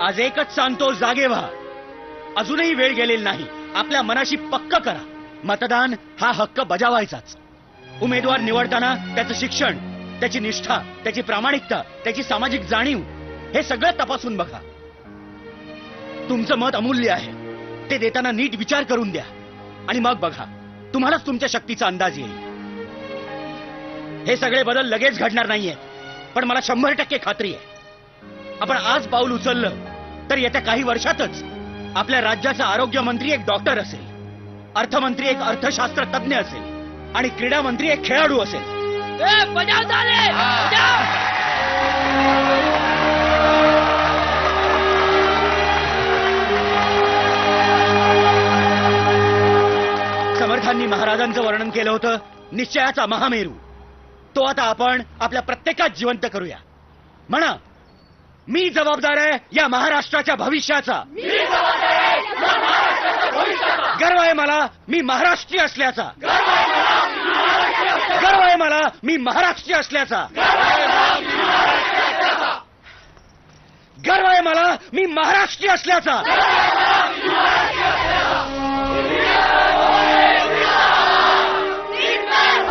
आज एकच सांगतो जागे व्हा अजूनही वेळ गेलेली नाही. आपल्या मनाशी पक्क करा. मतदान हा हक्क बजावायचाच. उमेदवार निवडताना शिक्षण, त्याची निष्ठा, त्याची प्रामाणिकता, त्याची सामाजिक जाणीव, हे सगळं तपासून बघा. तुमचं मत अमूल्य आहे. ते देताना नीट विचार करून द्या. मग बघा, तुम्हालाच तुमच्या शक्तीचा अंदाज येईल. हे सगळे बदल लगेच घडणार नाहीयेत. पण मला शंभर टक्के खात्री आहे. आपण आज पाऊल उचललं तर येत्या काही वर्षातच आपल्या राज्याचा आरोग्य मंत्री एक डॉक्टर असेल अर्थमंत्री एक अर्थशास्त्र तज्ञ असेल आणि क्रीडा मंत्री एक खेळाडू असेल. समर्थांनी महाराजांचं वर्णन केलं होतं निश्चयाचा महामेरू. तो आता आपण आपल्या प्रत्येकात जिवंत करूया. म्हणा मी जबाबदार आहे या महाराष्ट्राच्या भविष्याचा. गर्व आहे मला मी महाराष्ट्रीय असल्याचा. गर्व आहे मला मी महाराष्ट्रीय असल्याचा. गर्व आहे मला मी महाराष्ट्रीय असल्याचा.